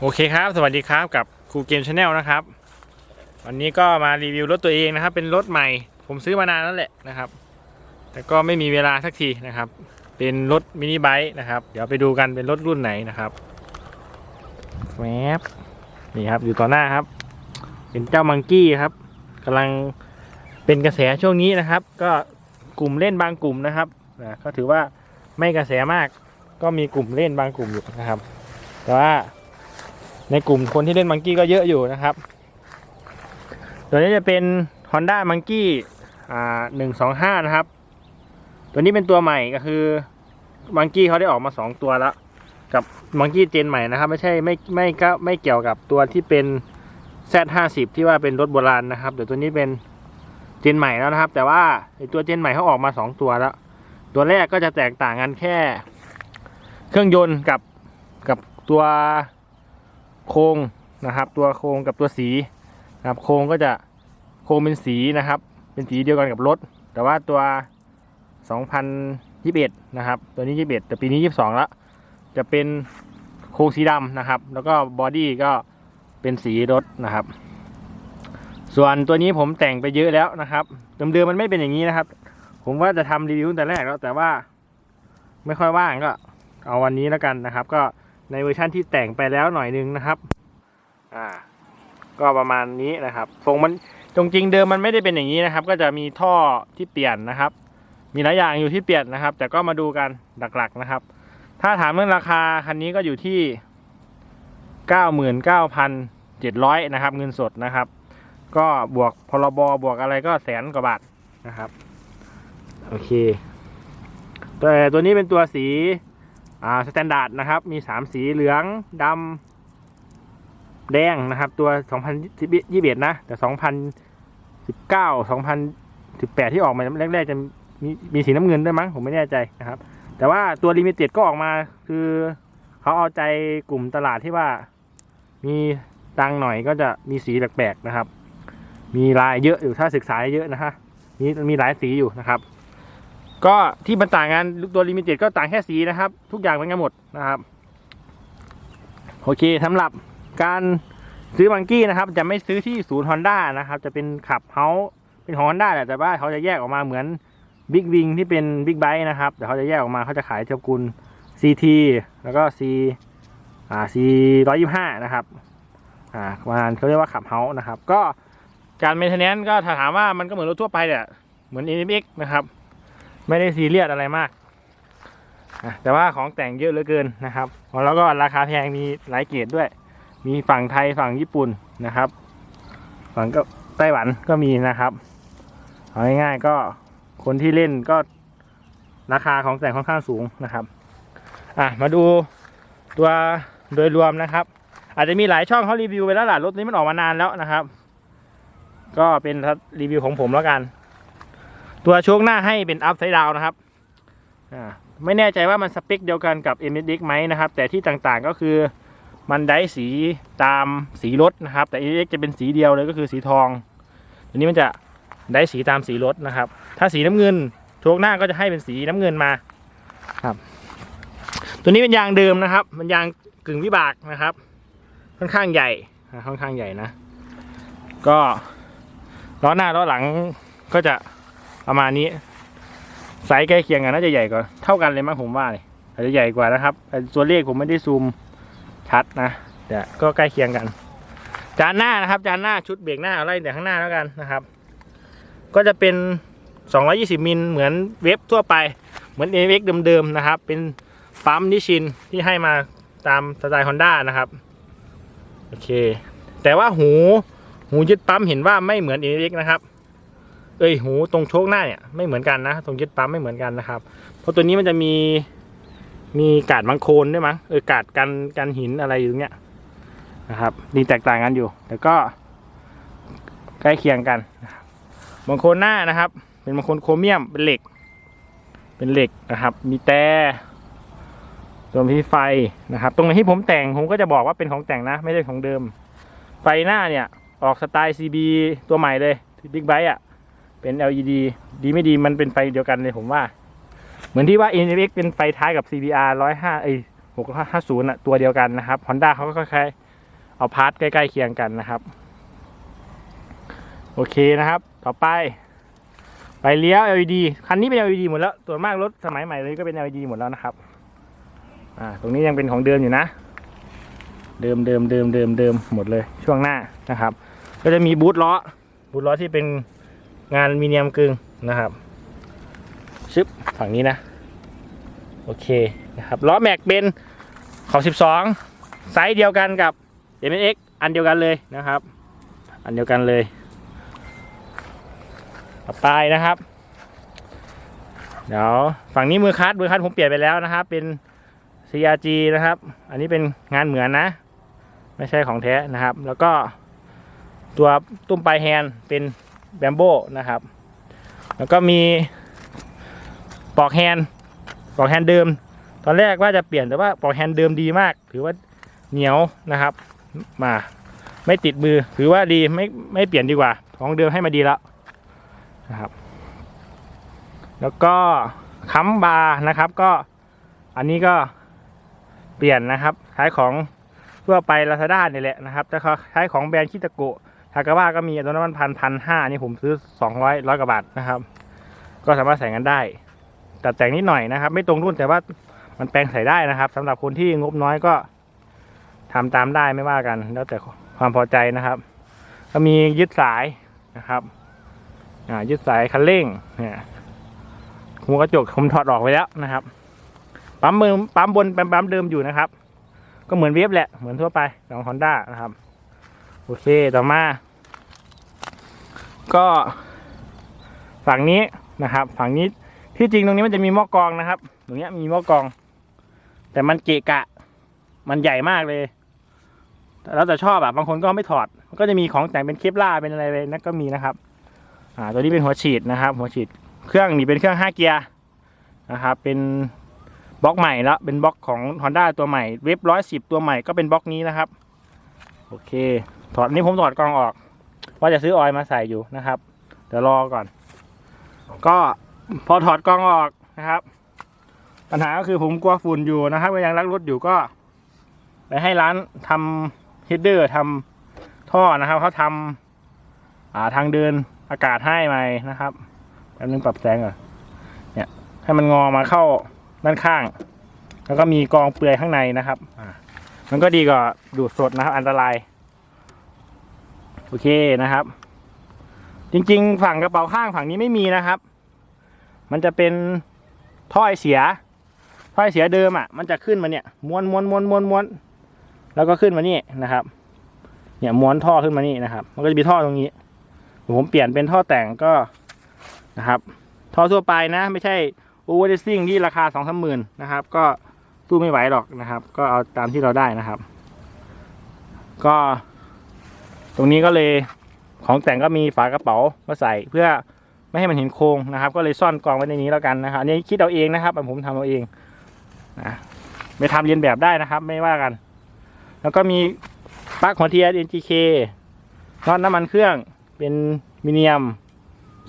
โอเคครับ สวัสดีครับกับครูเกมชาแนลนะครับ วันนี้ก็มารีวิวรถตัวเองนะครับ เป็นรถใหม่ ผมซื้อมานานแล้วแหละนะครับ แต่ก็ไม่มีเวลาสักทีนะครับ เป็นรถมินิไบค์นะครับ เดี๋ยวไปดูกันเป็นรถรุ่นไหนนะครับแวบนี่ครับอยู่ต่อหน้าครับ เป็นเจ้ามังกี้ครับกำลัง เป็นกระแสช่วงนี้นะครับ ก็กลุ่มเล่นบางกลุ่มนะครับนะก็ถือว่าไม่กระแสมาก ก็มีกลุ่มเล่นบางกลุ่มอยู่นะครับ แต่ว่าในกลุ่มคนที่เล่นมังกี้ก็เยอะอยู่นะครับตัวนี้จะเป็น Honda Monkey อ่าหนึ่งสองห้านะครับ ตัวนี้เป็นตัวใหม่ก็คือมังกี้เขาได้ออกมาสองตัวแล้ว กับมังกี้เจนใหม่นะครับ ไม่ใช่ไม่ไม่ก็ไม่เกี่ยวกับตัวที่เป็น Z50 ที่ว่าเป็นรถโบราณนะครับเดี๋ยวตัวนี้เป็น เจนใหม่แล้วนะครับ แต่ว่าตัวเจนใหม่เขาออกมาสองตัวแล้ว ตัวแรกก็จะแตกต่างกันแค่ เครื่องยนต์กับกับตัวโครงนะครับ ตัวโครงกับตัวสีนะครับโครงก็จะโครงเป็นสีนะครับ เป็นสีเดียวกันกับรถ แต่ว่าตัว 2021 นะครับ ตัวนี้ 21 แต่ปีนี้ 22 แล้ว จะเป็นโครงสีดำนะครับ แล้วก็บอดี้ก็เป็นสีรถนะครับ ส่วนตัวนี้ผมแต่งไปเยอะแล้วนะครับ เดิมๆมันไม่เป็นอย่างนี้นะครับ ผมว่าจะทำรีวิวตั้งแต่แรกแล้วแต่ว่า ไม่ค่อยว่างก็ เอาวันนี้แล้วกันนะครับ ก็ในเวอร์ชันที่แต่งไปแล้วหน่อยนึงนะครับ อ่า ก็ประมาณนี้นะครับทรงมันจริงๆเดิมมันไม่ได้เป็นอย่างนี้นะครับ ก็จะมีท่อที่เปลี่ยนนะครับ มีหลายอย่างอยู่ที่เปลี่ยนนะครับ แต่ก็มาดูกันหลักๆนะครับ ถ้าถามเรื่องราคาคันนี้ก็อยู่ที่เก้าหมื่นเก้าพันเจ็ดร้อยนะครับ เงินสดนะครับ ก็บวกพรบบวกอะไรก็แสนกว่าบาทนะครับ โอเคแต่ตัวนี้เป็นตัวสีอ่าสแตนดาร์ดนะครับ มีสามสีเหลืองดำแดงนะครับ ตัว 2021 นะ แต่ 2019 2018 ที่ออกมาแรกๆจะมีมีสีน้ำเงินด้วยมั้ง ผมไม่แน่ใจนะครับ แต่ว่าตัวลิมิเต็ดก็ออกมาคือเขาเอาใจกลุ่มตลาดที่ว่ามีตังหน่อยก็จะมีสีแปลกๆนะครับ มีลายเยอะอยู่ถ้าศึกษาเยอะนะฮะมีมีหลายสีอยู่นะครับ ก็ที่มันต่างกันตัวลิมิเต็ดก็ต่างแค่สีนะครับ ทุกอย่างเหมือนกันหมดนะครับ โอเคสำหรับการซื้อมังกี้นะครับ จะไม่ซื้อที่ศูนย์ฮอนด้านะครับ จะเป็นขับเฮาเป็นของฮอนด้าแหละแต่ว่าเขาจะแยกออกมาเหมือนบิ๊กวิงที่เป็นบิ๊กไบค์นะครับแต่เขาจะแยกออกมาเขาจะขายเทียบกุล CT แล้วก็ C อ่า C ร้อยยี่ห้านะครับ อ่าประมาณเขาเรียกว่าขับเฮานะครับ ก็ การเมนเทนแนนก็ถ้าถามว่ามันก็เหมือนรถทั่วไปแหละเหมือน NMX นะครับ ไม่ได้ซีเรียสอะไรมาก แต่ว่าของแต่งเยอะเหลือเกินนะครับ แล้วก็ราคาแพงมีหลายเกรดด้วย มีฝั่งไทยฝั่งญี่ปุ่นนะครับ ฝั่งก็ไต้หวันก็มีนะครับเอาง่ายๆก็คนที่เล่นก็ราคาของแต่งค่อนข้างสูงนะครับ อะมาดูตัวโดยรวมนะครับ อาจจะมีหลายช่องเขารีวิวไปแล้วล่ะรถนี้มันออกมานานแล้วนะครับ ก็เป็นรีวิวของผมแล้วกัน ตัวโชคหน้าให้เป็นอัพไซด์ดาวนะครับไม่แน่ใจว่ามันสเปคเดียวกันกับ m s x ไหมนะครับ แต่ที่ต่างๆก็คือมันได้สีตามสีรถนะครับ แต่ m s x จะเป็นสีเดียวเลยก็คือสีทองตัวนี้มันจะได้สีตามสีรถนะครับ ถ้าสีน้ำเงินโชคหน้าก็จะให้เป็นสีน้ำเงินมาครับ ตัวนี้เป็นยางเดิมนะครับ มันยางกึ่งวิบากนะครับ ค่อนข้างใหญ่ค่อนข้างใหญ่นะ ก็ ล้อหน้าล้อหลังก็จะประมาณนี้ไซส์ใกล้เคียงกันน่าจะใหญ่กว่าเท่ากันเลยมั้งผมว่าเลยอาจจะใหญ่กว่านะครับแต่ตัวเลขผมไม่ได้ซูมชัดนะแต่ก็ใกล้เคียงกัน จานหน้านะครับ จานหน้าชุดเบรกหน้าเอาไล่แต่ข้างหน้าแล้วกันนะครับ ก็จะเป็น 220 มิลเหมือนเว็บทั่วไปเหมือน a อ x เดิมๆนะครับ เป็นปั๊มนิชินที่ให้มาตามสไตล์ Honda นะครับ โอเค แต่ว่าหู หูยึดปั๊มเห็นว่าไม่เหมือน a อ x นะครับ เอ้ยหูตรงโชคหน้าเนี่ยไม่เหมือนกันนะตรงยึดปั๊มไม่เหมือนกันนะครับ เพราะตัวนี้มันจะมีมีกาดบางโคลนด้วยมั้งเออกาดกันกันหินอะไรอยู่เนี้ยนะครับดีแตกต่างกันอยู่ แต่ก็ใกล้เคียงกันบางโคลนหน้านะครับ เป็นบางโคลนโครเมียมเป็นเหล็ก เป็นเหล็กนะครับ มีแต่ตัวมีไฟนะครับ ตรงไหนที่ผมแต่งผมก็จะบอกว่าเป็นของแต่งนะ ไม่ใช่ของเดิม ไฟหน้าเนี่ย ออกสไตล์ CB ตัวใหม่เลยบิ๊กไบค์อะ เป็น LED ดีไม่ดีมันเป็นไฟเดียวกันเลยผมว่า เหมือนที่ว่า NFX เป็นไฟท้ายกับ CBR 105ไอ้650อะตัวเดียวกันนะครับ Honda เขาก็คล้ายๆเอาพาร์ทใกล้ๆเคียงกันนะครับ โอเคนะครับ ต่อไป ไปเลี้ยว LED คันนี้เป็น LED หมดแล้วส่วนมากรถสมัยใหม่เลยก็เป็น LED หมดแล้วนะครับอ่าตรงนี้ยังเป็นของเดิมอยู่นะ เดิมเดิมเดิมเดิมเดิมหมดเลยช่วงหน้านะครับ ก็จะมีบูทล้อ บูทล้อที่เป็นงานมีเนียมกึ่งนะครับชึบฝั่งนี้นะ โอเคนะครับล้อแม็กเป็นขอบ12 ไซส์เดียวกันกับ m x อันเดียวกันเลยนะครับ อันเดียวกันเลยต่อไปนะครับ เดี๋ยวฝั่งนี้มือคัดมือคัดผมเปลี่ยนไปแล้วนะครับ เป็น CRG นะครับ อันนี้เป็นงานเหมือนนะ ไม่ใช่ของแท้นะครับ แล้วก็ ตัวตุ้มปลายแฮนเป็นแบมโบนะครับ แล้วก็มีปลอกแฮนปลอกแฮนเดิม ตอนแรกว่าจะเปลี่ยนแต่ว่าปลอกแฮนเดิมดีมาก ถือว่าเหนียวนะครับ มาไม่ติดมือถือว่าดีไม่ไม่เปลี่ยนดีกว่า ของเดิมให้มาดีแล้วนะครับ แล้วก็ค้ำบาร์นะครับ ก็อันนี้ก็เปลี่ยนนะครับขายของทั่วไปลาซาด้านี่แหละนะครับแต่เขาใช้ของแบรนด์คิตาโกะ ทากาว่าก็มีตัวนั้นมันพันพันห้านี่ผมซื้อสองร้อยร้อยกว่าบาทนะครับ ก็สามารถใส่กันได้ตัดแต่งนิดหน่อยนะครับ ไม่ตรงรุ่นแต่ว่ามันแปลงใส่ได้นะครับสำหรับคนที่งบน้อยก็ทำตามได้ไม่ว่ากัน แล้วแต่ความพอใจนะครับ ก็มียึดสายนะครับอ่ายึดสายคันเร่งเนี่ยหัวกระจกผมถอดออกไปแล้วนะครับปั๊มมือปั๊มบนเป็นปั๊มเดิมอยู่นะครับ ก็เหมือนเวฟแหละเหมือนทั่วไปของ Honda นะครับ โอเคต่อมา ก็ฝั่งนี้นะครับ ฝั่งนี้ที่จริงตรงนี้มันจะมีหม้อกรองนะครับ ตรงนี้มีหม้อกรอง แต่มันเกะกะ มันใหญ่มากเลยแล้วแต่ชอบอะบางคนก็ไม่ถอด ก็จะมีของแต่งเป็นเคปล่าเป็นอะไรเลยนั่นก็มีนะครับ อ่า ตัวนี้เป็นหัวฉีดนะครับ หัวฉีดเครื่องนี่เป็นเครื่องห้าเกียร์นะครับ เป็นบล็อกใหม่แล้วเป็นบล็อกของ Honda ตัวใหม่เว็บร้อยสิบตัวใหม่ก็เป็นบล็อกนี้นะครับ โอเค ถอดนี่ผมถอดกรองออก ว่าจะซื้อออยล์มาใส่อยู่นะครับ เดี๋ยวรอก่อน ก็พอถอดกรองออกนะครับ ปัญหาก็คือผมกลัวฝุ่นอยู่นะครับก็ยังรักรถอยู่ก็ ไปให้ร้านทำฮิดเดอร์ทำท่อนะครับเขาทำอ่าทางเดินอากาศให้ใหม่นะครับแป๊บนึงปรับแสงก่อนเนี่ย ให้มันงอมาเข้าด้านข้าง แล้วก็มีกองเปลือยข้างในนะครับอ่ามันก็ดีกว่าดูดสดนะครับ อันตราย โอเคนะครับ จริงๆ ฝั่งกระเป๋าข้างฝั่งนี้ไม่มีนะครับ มันจะเป็นท่อไอเสียท่อไอเสียเดิมอะ มันจะขึ้นมาเนี่ยม้วนม้วนม้วนม้วนม้วนแล้วก็ขึ้นมานี่นะครับ เนี่ยม้วนท่อขึ้นมานี่นะครับ มันก็จะมีท่อตรงนี้ผมเปลี่ยนเป็นท่อแต่งก็นะครับ ท่อทั่วไปนะ ไม่ใช่โอเวอร์เดซิ่งที่ราคาสองสามหมื่นนะครับ ก็สู้ไม่ไหวหรอกนะครับ ก็เอาตามที่เราได้นะครับ ก็ ตรงนี้ก็เลยของแต่งก็มีฝากระเป๋ามาใส่เพื่อไม่ให้มันเห็นโครงนะครับ ก็เลยซ่อนกองไว้ในนี้แล้วกันนะครับอันนี้คิดเอาเองนะครับผมทำเอาเองนะไม่ทำเรียนแบบได้นะครับ ไม่ว่ากัน แล้วก็มีปลั๊กหัวเทียน NGK น็อตน้ำมันเครื่องเป็นมิเนียม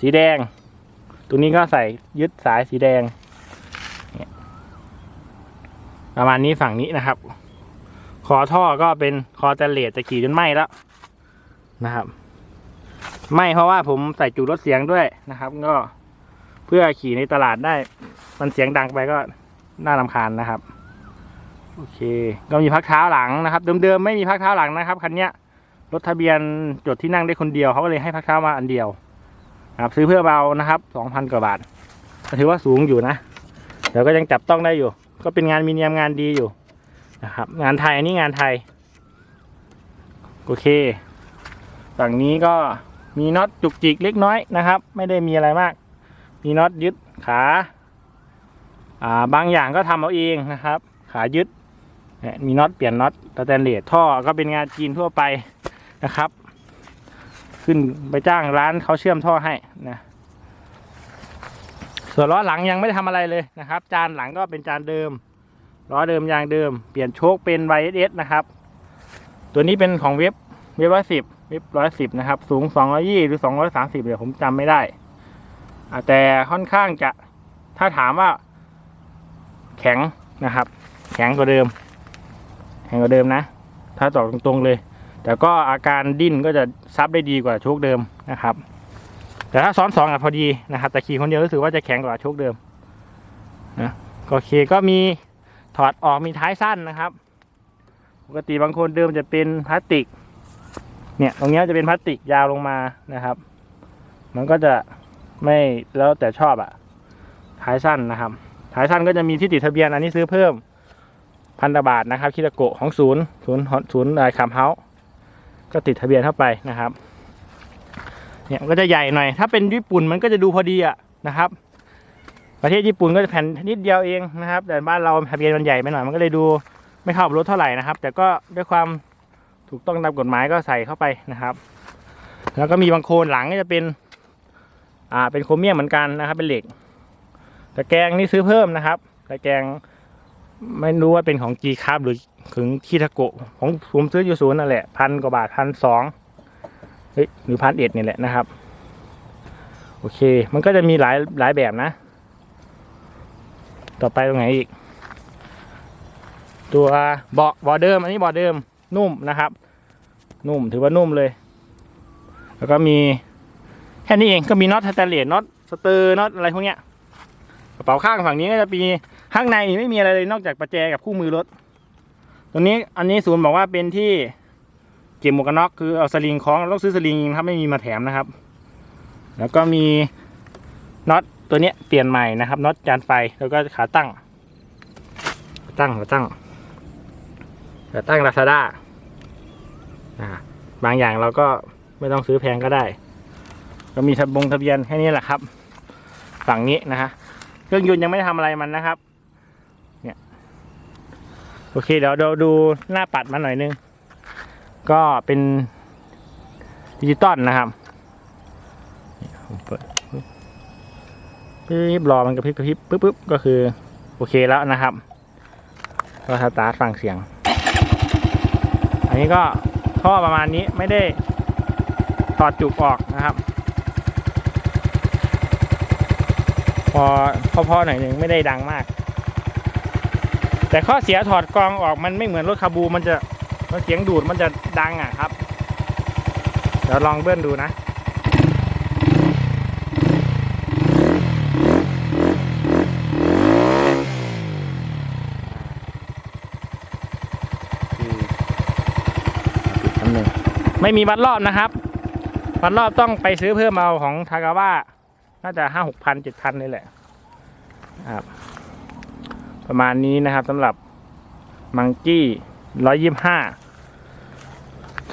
สีแดง ตรงนี้ก็ใส่ยึดสายสีแดง ประมาณนี้ฝั่งนี้นะครับ คอท่อก็เป็นคอแตนเลสจะขี่จนไหม้แล้ว นะครับ ไม้เพราะว่าผมใส่จุดลดเสียงด้วยนะครับ ก็เพื่อขี่ในตลาดได้ มันเสียงดังไปก็น่ารำคาญนะครับ โอเค ก็มีพักเท้าหลังนะครับ เดิมๆไม่มีพักเท้าหลังนะครับคันเนี้ยรถทะเบียนจดที่นั่งได้คนเดียวเขาก็เลยให้พักเท้ามาอันเดียวครับซื้อเพื่อเบานะครับสองพันกว่าบาทถือว่าสูงอยู่นะเดี๋ยวก็ยังจับต้องได้อยู่ ก็เป็นงานมีเนียมงานดีอยู่นะครับ งานไทยอันนี้งานไทย โอเค ฝั่งนี้ก็มีน็อตจุกจิกเล็กน้อยนะครับ ไม่ได้มีอะไรมาก มีน็อตยึดขาอ่าบางอย่างก็ทำเอาเองนะครับ ขายึดมีน็อตเปลี่ยนน็อตสแตนเลสท่อก็เป็นงานจีนทั่วไปนะครับ ขึ้นไปจ้างร้านเขาเชื่อมท่อให้นะส่วนล้อหลังยังไม่ได้ทำอะไรเลยนะครับ จานหลังก็เป็นจานเดิมล้อเดิมยางเดิม เปลี่ยนโชคเป็น YSS นะครับ ตัวนี้เป็นของเว็บเว็บร้อยสิบ ว็บร้อยสิบนะครับ สูงสองร้อยี่หรือสองร้อยสามสิบเดี๋ยวผมจำไม่ได้แต่ค่อนข้างจะถ้าถามว่า แข็งนะครับ แข็งกว่าเดิม แข็งกว่าเดิมนะ ถ้าตอบตรงๆเลย แต่ก็อาการดิ้นก็จะซับได้ดีกว่าโชคเดิมนะครับ แต่ถ้าซ้อนสองอะพอดีนะครับแต่ขี่คนเดียวรู้สึกว่าจะแข็งกว่าโชคเดิมนะก็โอเคก็มีถอดออกมีท้ายสั้นนะครับ ปกติบางคนเดิมจะเป็นพลาสติก เนี่ยตรงเนี้ยจะเป็นพลาสติกยาวลงมานะครับ มันก็จะไม่แล้วแต่ชอบอะท้ายสั้นนะครับท้ายสั้นก็จะมีที่ติดทะเบียนอันนี้ซื้อเพิ่มพันธบาทนะครับคิตาโกะของศูนย์ศูนย์ศูนย์ไรคำเฮาก็ติดทะเบียนเข้าไปนะครับเนี่ยก็จะใหญ่หน่อย ถ้าเป็นญี่ปุ่นมันก็จะดูพอดีอะนะครับ ประเทศญี่ปุ่นก็จะแผ่นนิดเดียวเองนะครับ แต่บ้านเราทะเบียนมันใหญ่ไปหน่อยมันก็เลยดูไม่เข้ากับรถเท่าไหร่นะครับ แต่ก็ด้วยความ ถูกต้องตามกฎหมายก็ใส่เข้าไปนะครับ แล้วก็มีบางโคนหลังก็จะเป็น อ่า เป็นโครเมียมเหมือนกันนะครับ เป็นเหล็กตะแกรงนี่ซื้อเพิ่มนะครับตะแกรงไม่รู้ว่าเป็นของจีคาบหรือถึงคีทาโกะของผมซื้ออยู่ศูนย์นั่นแหละพันกว่าบาทพันสองเฮ้ยหรือพันเอ็ดนี่แหละนะครับ โอเค มันก็จะมีหลายหลายแบบนะ ต่อไปตรงไหนอีก ตัวเบาะเบาะเดิม อันนี้เบาะเดิม นุ่มนะครับ นุ่มถือว่านุ่มเลย แล้วก็มีแค่นี้เองก็มีน็อตสแตนเลสน็อตสเตอร์น็อตอะไรพวกเนี้ยกระเป๋าข้างฝั่งนี้ก็จะมีข้างในไม่มีอะไรเลยนอกจากประแจกับคู่มือรถตัวนี้อันนี้ศูนย์บอกว่าเป็นที่เก็บหมวกกันน็อกคือเอาสลิงคล้องเราต้องซื้อสลิงครับไม่มีมาแถมนะครับ แล้วก็มีน็อตตัวเนี้ยเปลี่ยนใหม่นะครับน็อตจานไฟแล้วก็ขาตั้ง ตั้งขาตั้ง ขาตั้งลาซาด้าบางอย่างเราก็ไม่ต้องซื้อแพงก็ได้ ก็มีทะบงทะเบียนแค่นี้แหละครับ ฝั่งนี้นะฮะเครื่องยนต์ยังไม่ได้ทำอะไรมันนะครับ เนี่ย โอเคเดี๋ยวเราดูหน้าปัดมันหน่อยนึง ก็เป็นดิจิตอลนะครับเนี่ยผมเปิดปิ๊บรอมันกระพริบกระพริบปึ๊บปึ๊บก็คือ โอเคแล้วนะครับ ก็สตาร์ทฟังเสียง อันนี้ก็ท่อประมาณนี้ไม่ได้ตอดจุกออกนะครับ พอพอๆหน่อยหนึ่งไม่ได้ดังมาก แต่ข้อเสียถอดกรองออกมันไม่เหมือนรถคาบูมันจะเสียงดูดมันจะดังอะครับ เดี๋ยวลองเบิ้ลดูนะ ไม่มีวัดรอบนะครับ วัดรอบต้องไปซื้อเพิ่มเอาของทากาว่าน่าจะห้าหกพันเจ็ดพันเลยแหละครับ ประมาณนี้นะครับสำหรับมังกี้ร้อยยี่ห้า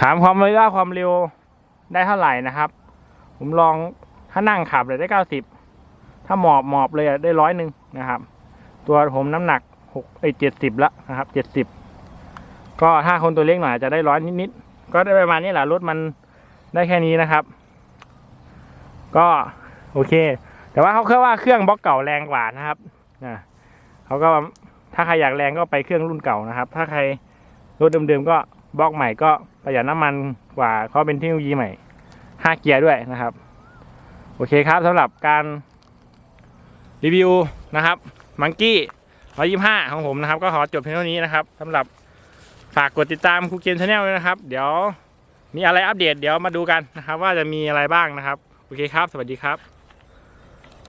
ถามความเร็วความเร็วได้เท่าไหร่นะครับ ผมลองถ้านั่งขับเลยได้เก้าสิบถ้าหมอบหมอบเลยได้ร้อยหนึ่งนะครับ ตัวผมน้ำหนักหกไอเจ็ดสิบละนะครับเจ็ดสิบก็ถ้าคนตัวเล็กหน่อยจจะได้ร้อยนิดๆ ก็ได้ประมาณนี้แหละรถมันได้แค่นี้นะครับ ก็โอเค แต่ว่าเขาเคยว่าเครื่องบล็อกเก่าแรงกว่านะครับนะเขาก็ถ้าใครอยากแรงก็ไปเครื่องรุ่นเก่านะครับ ถ้าใครรถเดิมๆก็บล็อกใหม่ก็ประหยัดน้ำมันกว่าเขาเป็นเทคโนโลยีใหม่ห้าเกียร์ด้วยนะครับ โอเคครับสำหรับการรีวิวนะครับมังกี้ร้อยี่ห้าของผมนะครับ ก็ขอจบเพียงเท่านี้นะครับสำหรับ ฝากกดติดตามครูเกมชาแนลด้วยนะครับ เดี๋ยวมีอะไรอัปเดตเดี๋ยวมาดูกันนะครับ ว่าจะมีอะไรบ้างนะครับ โอเคครับ สวัสดีครับ